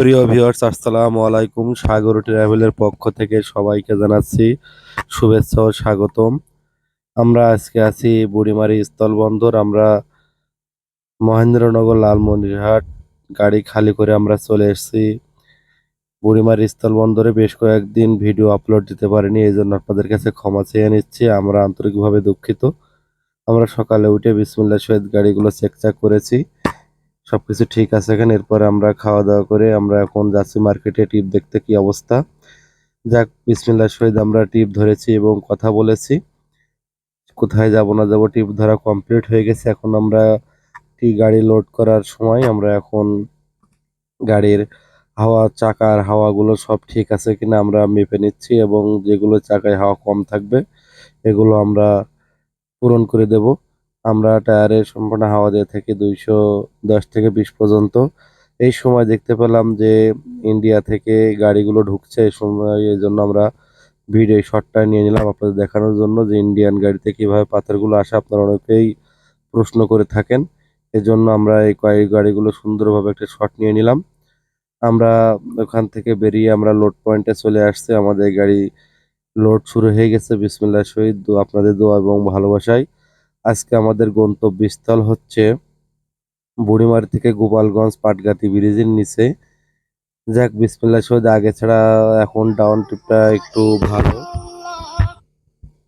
প্রিয় ভিউয়ার্স, আসসালামু আলাইকুম। সাগর ট্রাভেলের পক্ষ থেকে সবাইকে জানাচ্ছি শুভেচ্ছা ও স্বাগতম। আমরা আজকে আছি বুড়িমারি স্থলবন্দর। আমরা মহেন্দ্রনগর লালমনিরহাট, গাড়ি খালি করে আমরা চলে এসেছি বুড়িমারি স্থলবন্দরে। বেশ কয়েকদিন ভিডিও আপলোড দিতে পারিনি, এই জন্য আপনাদের কাছে ক্ষমা চেয়ে নিচ্ছি। আমরা আন্তরিকভাবে দুঃখিত। আমরা সকালে উঠে বিসমুল্লাহ সহিত গাড়িগুলো চেক চাক করেছি। সবকিছু ঠিক আছে এখানে। এরপর আমরা খাওয়া দাওয়া করে আমরা এখন যাচ্ছি মার্কেটে টিপ দেখতে কি অবস্থা। যাক, বিসমিল্লাহ সহিত আমরা টিপ ধরেছি এবং কথা বলেছি। কোথায় যাব, না যাব, টিপ ধরা কমপ্লিট হয়ে গেছে। এখন আমরা টি গাড়ি লোড করার সময় আমরা এখন গাড়ির হাওয়া, চাকার হাওয়াগুলো সব ঠিক আছে কিনা আমরা মেপে নিচ্ছি এবং যেগুলো চাকায় হাওয়া কম থাকবে, এগুলো আমরা পূরণ করে দেব। আমরা টায়ারে সম্পূর্ণ হাওয়া দিয়ে থাকি দুইশো দশ থেকে বিশ পর্যন্ত। এই সময় দেখতে পেলাম যে ইন্ডিয়া থেকে গাড়িগুলো ঢুকছে, এই সময় এই জন্য আমরা ভিডিও শটটা নিয়ে নিলাম আপনাদের দেখানোর জন্য যে ইন্ডিয়ান গাড়িতে কীভাবে পাথরগুলো আসে আপনারা অনেকেই প্রশ্ন করে থাকেন। এজন্য আমরা এই কয়েক গাড়িগুলো সুন্দরভাবে একটা শট নিয়ে নিলাম। আমরা ওখান থেকে বেরিয়ে আমরা লোড পয়েন্টে চলে আসছে। আমাদের গাড়ি লোড শুরু হয়ে গেছে। বিসমিল্লাহ শহীদ। আপনাদের দোয়া এবং ভালোবাসায় আজকে আমাদের গন্তব্যস্থল হচ্ছে বুড়িমারি থেকে গোপালগঞ্জ পাটগাতি ব্রিজের নিচে। যাক বিসমিল্লা শহীদ, আগে ছাড়া এখন ডাউন ট্রিপটা একটু ভালো।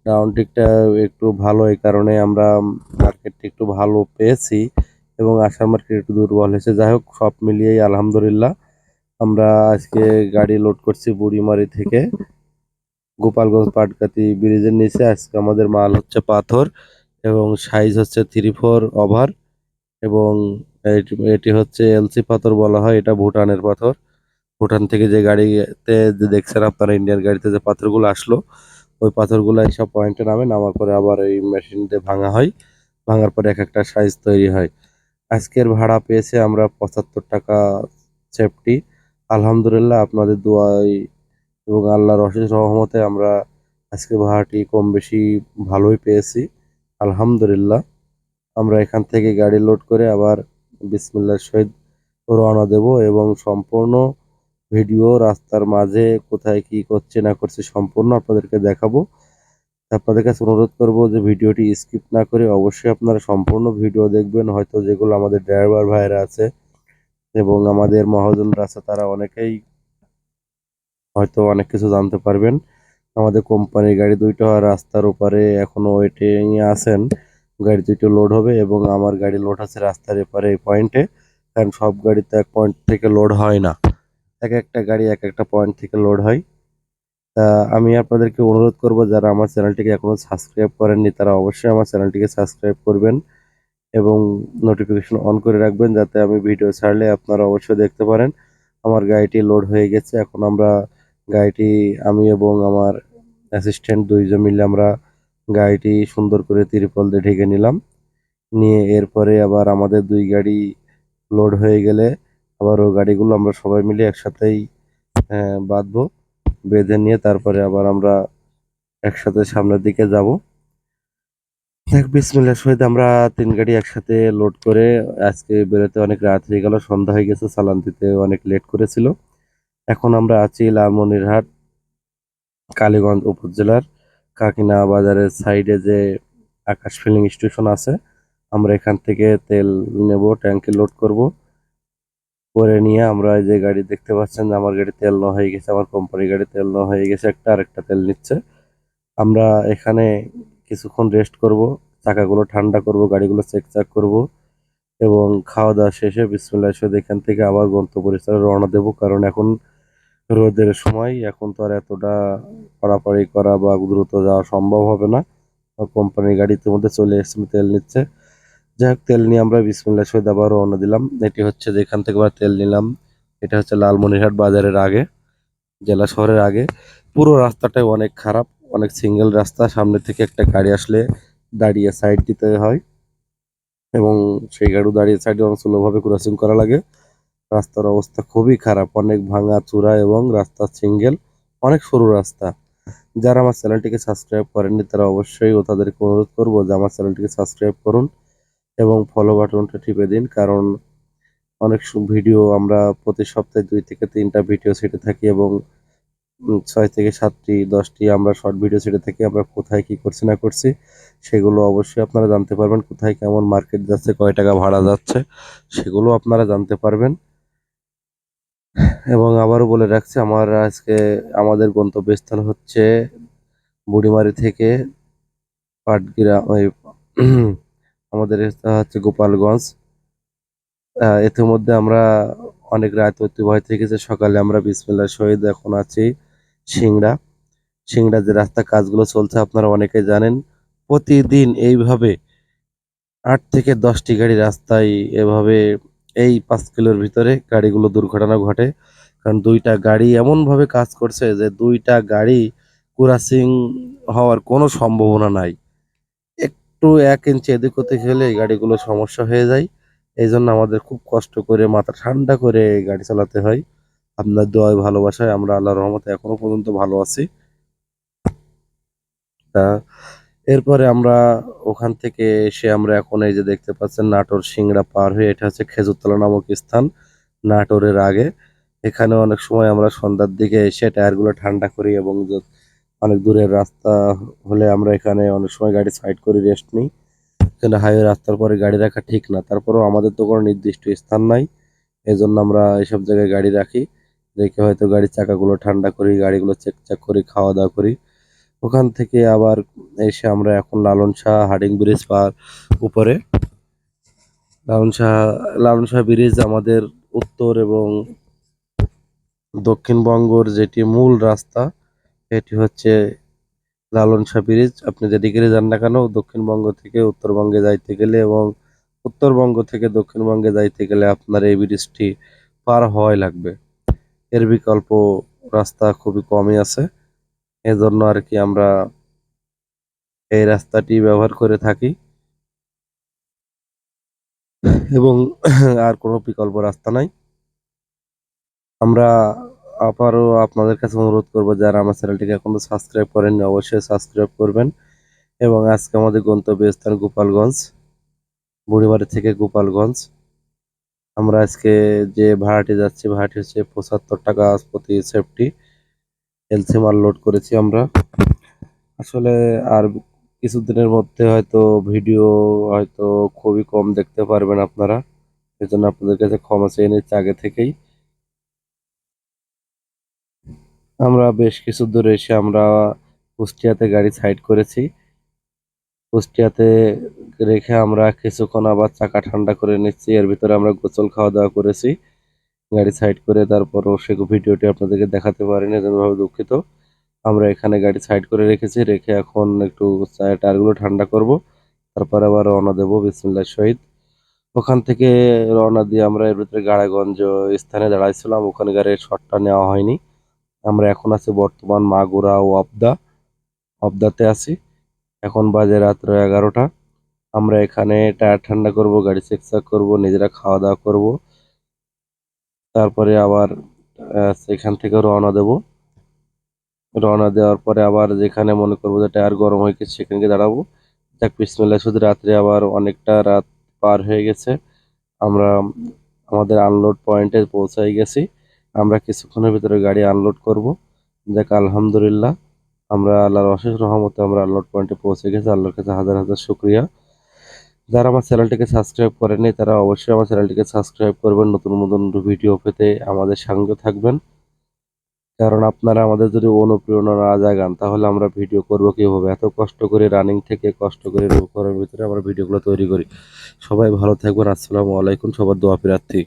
ডাউন ট্রিপটা একটু ভালো এই কারণে আমরা মার্কেটটা একটু ভালো পেয়েছি এবং আসার মার্কেট একটু দুর্বল হয়েছে। যাই হোক, সব মিলিয়েই আলহামদুলিল্লাহ আমরা আজকে গাড়ি লোড করছি বুড়িমারি থেকে। গোপালগঞ্জ পাটকাতি ব্রিজের নিচে, আজকে আমাদের মাল হচ্ছে পাথর। এবং সাইজ হচ্ছে থ্রি ফোর ওভার এবং এটি- হচ্ছে এলসি পাথর বলা হয়, এটা ভুটানের পাথর। ভুটান থেকে যে গাড়িতে যে দেখছেন আপনারা ইন্ডিয়ান গাড়িতে যে পাথরগুলো আসলো, ওই পাথরগুলো এইসব পয়েন্টে নামে, নামার পরে আবার এই মেশিন ভাঙা হয়, ভাঙার পরে এক একটা সাইজ তৈরি হয়। আজকের ভাড়া পেয়েছে আমরা পঁচাত্তর টাকা সেফটি আলহামদুলিল্লাহ আপনাদের দোয়াই এবং আল্লাহর অশেষ রহমতে আমরা আজকে ভাড়াটি কম বেশি ভালোই পেয়েছি। আলহামদুলিল্লাহ, আমরা এখান থেকে গাড়ি লোড করে আবার বিসমিল্লার সহিত রওনা দেব এবং সম্পূর্ণ ভিডিও রাস্তার মাঝে কোথায় কি করছে না করছে সম্পূর্ণ আপনাদেরকে দেখাবো। আপনাদের কাছে অনুরোধ করব যে ভিডিওটি স্কিপ না করে অবশ্যই আপনারা সম্পূর্ণ ভিডিও দেখবেন, হয়তো যেগুলো আমাদের ড্রাইভার ভাইরা আছে এবং আমাদের মহাজনরা আছে, তারা অনেকেই হয়তো অনেক কিছু জানতে পারবেন। আমাদের কোম্পানির গাড়ি দুইটা রাস্তার উপরে এখনও ওয়েটিং এ আছেন। গাড়ি দুইটা লোড হবে এবং আমার গাড়ি লোড আছে রাস্তার এপারে এই পয়েন্টে কারণ সব গাড়িতে এক পয়েন্ট থেকে লোড হয় না। এক একটা গাড়ি এক একটা পয়েন্ট থেকে লোড হয়। তা আমি আপনাদেরকে অনুরোধ করব, যারা আমার চ্যানেলটিকে এখনও সাবস্ক্রাইব করেননি, তারা অবশ্যই আমার চ্যানেলটিকে সাবস্ক্রাইব করবেন এবং নোটিফিকেশন অন করে রাখবেন, যাতে আমি ভিডিও ছাড়লে আপনারা অবশ্যই দেখতে পারেন। আমার গাড়িটি লোড হয়ে গেছে, এখন আমরা গাড়িটি আমি এবং আমার অ্যাসিস্ট্যান্ট দুইজন মিলে আমরা গাড়িটি সুন্দর করে তিরপল দিয়ে ঢেকে নিলাম। নিয়ে এরপরে আবার আমাদের দুই গাড়ি লোড হয়ে গেলে আবার ও গাড়িগুলো আমরা সবাই মিলে একসাথেই বাঁধবো, বেঁধে নিয়ে তারপরে আবার আমরা একসাথে সামনের দিকে যাব। দেখ, বিসমিল্লাহ সহিত আমরা তিন গাড়ি একসাথে লোড করে আজকে বেরোতে অনেক রাত হয়ে গেল, সন্ধ্যা হয়ে গেছে, চালান দিতে অনেক লেট করেছিল। এখন আমরা আছি লালমনিরহাট, কালীগঞ্জ উপজেলার কাকিনা বাজারের সাইডে যে আকাশ ফিলিং স্টেশন আছে, আমরা এখান থেকে তেল নেব ট্যাঙ্কে লোড করব। করে নিয়ে আমরা এই যে গাড়ি দেখতে পাচ্ছেন যে আমার গাড়ি তেল নেওয়া হয়ে গেছে, আমার কোম্পানির গাড়ি তেল নেওয়া হয়ে গেছে, একটা আরেকটা তেল নিচ্ছে। আমরা এখানে কিছুক্ষণ রেস্ট করব, চাকাগুলো ঠান্ডা করব, গাড়িগুলো চেক চাক করব এবং খাওয়া দাওয়া শেষে বিসমিল্লাহ সহিত এখান থেকে আবার গন্তব্যস্থলে রওনা দেব, কারণ এখন রোদের সময়। এখন তো আর এতটা পাড়াপাড়ি করা বা দ্রুত যাওয়া সম্ভব হবে না। কোম্পানির গাড়িতে মধ্যে চলে এসেছে তেল নিচ্ছে। যাই হোক, তেল নিয়ে আমরা বিসমিল্লাহ সহিত আবার রওনা দিলাম। এটি হচ্ছে যেখান থেকে আবার তেল নিলাম, এটা হচ্ছে লালমনিরহাট বাজারের আগে, জেলা শহরের আগে। পুরো রাস্তাটাই অনেক খারাপ, অনেক সিঙ্গেল রাস্তা, সামনে থেকে একটা গাড়ি আসলে দাঁড়িয়ে সাইড দিতে হয়। এবং সেই গাড়ি দাঁড়িয়ে সাইডে অনেক স্লোভাবে ক্রসিং করা লাগে। রাস্তার অবস্থা খুবই খারাপ। অনেক ভাঙা, চূড়া এবং রাস্তা সিঙ্গেল অনেক সরু রাস্তা। যারা আমার চ্যানেলটিকে সাবস্ক্রাইব করেননি, তারা অবশ্যই ও তাদেরকে অনুরোধ করব যে আমার চ্যানেলটিকে সাবস্ক্রাইব করুন এবং ফলো বাটনটা টিপে দিন, কারণ অনেক ভিডিও আমরা প্রতি সপ্তাহে দুই থেকে তিনটা ভিডিও ছেড়ে থাকি এবং ছয় থেকে সাতটি, দশটি আমরা শর্ট ভিডিও ছেড়ে থাকি, আমরা কোথায় কি করছি না করছি সেগুলো অবশ্যই আপনারা জানতে পারবেন, কোথায় কেমন মার্কেট যাচ্ছে, কয় টাকা ভাড়া যাচ্ছে, সেগুলো আপনারা জানতে পারবেন। এবং আবারও বলে রাখছি, আমার আজকে আমাদের গন্তব্যস্থল হচ্ছে বুড়িমারি থেকে পাটগ্রাম, ওই আমাদের হচ্ছে গোপালগঞ্জ। ইতিমধ্যে আমরা অনেক রাত অতিবাহিত গেছে। সকালে আমরা বিসমিল্লাহ শহীদ এখন আছি সিংড়া। সিংড়া যে রাস্তা কাজগুলো চলছে, আপনারা অনেকে জানেন, প্রতিদিন এইভাবে আট থেকে দশটি গাড়ি রাস্তায় এভাবে এই পাঁচ কিলোর ভিতরে গাড়িগুলো দুর্ঘটনা ঘটে। কারণ দুইটা গাড়ি এমনভাবে কাজ করছে যে দুইটা গাড়ি ক্রাসিং হওয়ার কোনো সম্ভাবনা নাই। একটু এক ইঞ্চি এদিক ওদিক হলে এই গাড়িগুলো সমস্যা হয়ে যায়। এই জন্য আমাদের খুব কষ্ট করে, মাথা ঠান্ডা করে গাড়ি চালাতে হয়। আপনার দোয়ায় ভালোবাসায় আমরা আল্লাহ রহমতে এখনও পর্যন্ত ভালো আছি। তা এরপরে আমরা ওখান থেকে এসে আমরা এখন এই যে দেখতে পাচ্ছেন নাটোর সিংড়া পার হয়ে এটা হচ্ছে খেজুরতলা নামক স্থান, নাটোরের আগে। এখানে অনেক সময় আমরা সন্ধ্যার দিকে এসে টায়ারগুলো ঠান্ডা করি এবং অনেক দূরের রাস্তা হলে আমরা এখানে অনেক সময় গাড়ি সাইড করে রেস্ট নিই। কিন্তু হাইওয়ে রাস্তার পরে গাড়ি রাখা ঠিক না, তারপরেও আমাদের তো কোনো নির্দিষ্ট স্থান নাই। এই জন্য আমরা এসব জায়গায় গাড়ি রাখি। রেখে হয়তো গাড়ির চাকাগুলো ঠান্ডা করি, গাড়িগুলো চেক চাক করি খাওয়া দাওয়া করি। ওখান থেকে আবার এসে আমরা এখন লালন শাহ হার্ডিং ব্রিজ পার উপরে। লালন শাহ লালন শাহ ব্রিজ আমাদের উত্তর এবং দক্ষিণবঙ্গর যেটি মূল রাস্তা এটি হচ্ছে লালন শাহ ব্রিজ। আপনি যেদিকে যান না কেন, দক্ষিণবঙ্গ থেকে উত্তরবঙ্গে যাইতে গেলে এবং উত্তরবঙ্গ থেকে দক্ষিণবঙ্গে যাইতে গেলে আপনার এই ব্রিজটি পার হওয়াই লাগবে। এর বিকল্প রাস্তা খুবই কমই আছে। এজন্য আর কি আমরা এই রাস্তাটি ব্যবহার করে থাকি। এবং আর কোনো বিকল্প রাস্তা নাই। আমরা আবারও আপনাদের কাছে অনুরোধ করব, যারা আমার চ্যানেলটিকে এখনও সাবস্ক্রাইব করেননি, অবশ্যই সাবস্ক্রাইব করবেন। এবং আজকে আমাদের গন্তব্যস্থান গোপালগঞ্জ বুড়িমারি থেকে গোপালগঞ্জ। আমরা আজকে যে ভাড়াটি যাচ্ছি, ভাড়াটি হচ্ছে পঁচাত্তর টাকা প্রতি সেফটি এলসি মাল লোড করেছি আমরা। আসলে আর কিছুদিনের মধ্যে হয়তো ভিডিও হয়তো খুবই কম দেখতে পারবেন আপনারা। এজন্য আপনাদের কাছে ক্ষমা চেয়ে নিচ্ছি আগে থেকেই। আমরা বেশ কিছু দূরে এসে আমরা কুষ্টিয়াতে গাড়ি সাইড করেছি। কুষ্টিয়াতে রেখে আমরা কিছুক্ষণ আবার চাকা ঠান্ডা করে নিচ্ছি। এর ভিতরে আমরা গোসল খাওয়া দাওয়া করেছি। গাড়ি সাইড করে তারপরও সে ভিডিওটি আপনাদেরকে দেখাতে পারিনি এজন্য ভাবে দুঃখিত। আমরা এখানে গাড়ি সাইড করে রেখেছি, রেখে এখন একটু টায়ারগুলো ঠান্ডা করব, তারপর আবার রওনা দেবো বিসমিল্লাহ শহীদ। ওখান থেকে রওনা দিয়ে আমরা এর ভিতরে গাড়াগঞ্জ স্থানে দাঁড়াইছিলাম, ওখানে গাড়ির শটটা নেওয়া হয়নি। আমরা এখন আছি বর্তমান মাগুরা ও অবদা অবদাতে আছি। এখন বাজে রাত্র এগারোটা। আমরা এখানে টায়ার ঠান্ডা করব, গাড়ি চেক চাক করব, নিজেরা খাওয়া দাওয়া করব। তারপরে আবার সেখান থেকে রওনা দেব। রওনা দেওয়ার পরে আবার যেখানে মনে করব যে টায়ার গরম হয়ে গেছে সেখানে গিয়ে দাঁড়াবো। যাক, বিসমিল্লাহ, শুধু রাত্রে আবার অনেকটা রাত পার হয়ে গেছে। আমরা আমাদের আনলোড পয়েন্টে পৌঁছাই গেছি। আমরা কিছুক্ষণের ভিতরে গাড়ি আনলোড করব। যাক, আলহামদুলিল্লাহ। আমরা আল্লাহর অশেষ রহমতে আমরা আনলোড পয়েন্টে পৌঁছে গেছি। আল্লাহর কাছে হাজার হাজার শুক্রিয়া। যারা আমার চ্যানেলটিকে সাবস্ক্রাইব করেনি তারা অবশ্যই আমার চ্যানেলটিকে সাবস্ক্রাইব করবেন। নতুন নতুন ভিডিও পেতে আমাদের সঙ্গে থাকবেন। কারণ আপনারা আমাদের যদি অনুপ্রেরণা না জাগান, তাহলে আমরা ভিডিও করব কীভাবে? এত কষ্ট করে রানিং থেকে কষ্ট করে করার ভিতরে আমরা ভিডিওগুলো তৈরি করি। সবাই ভালো থাকবেন। আসসালামু আলাইকুম। সবার দোয়া প্রার্থী।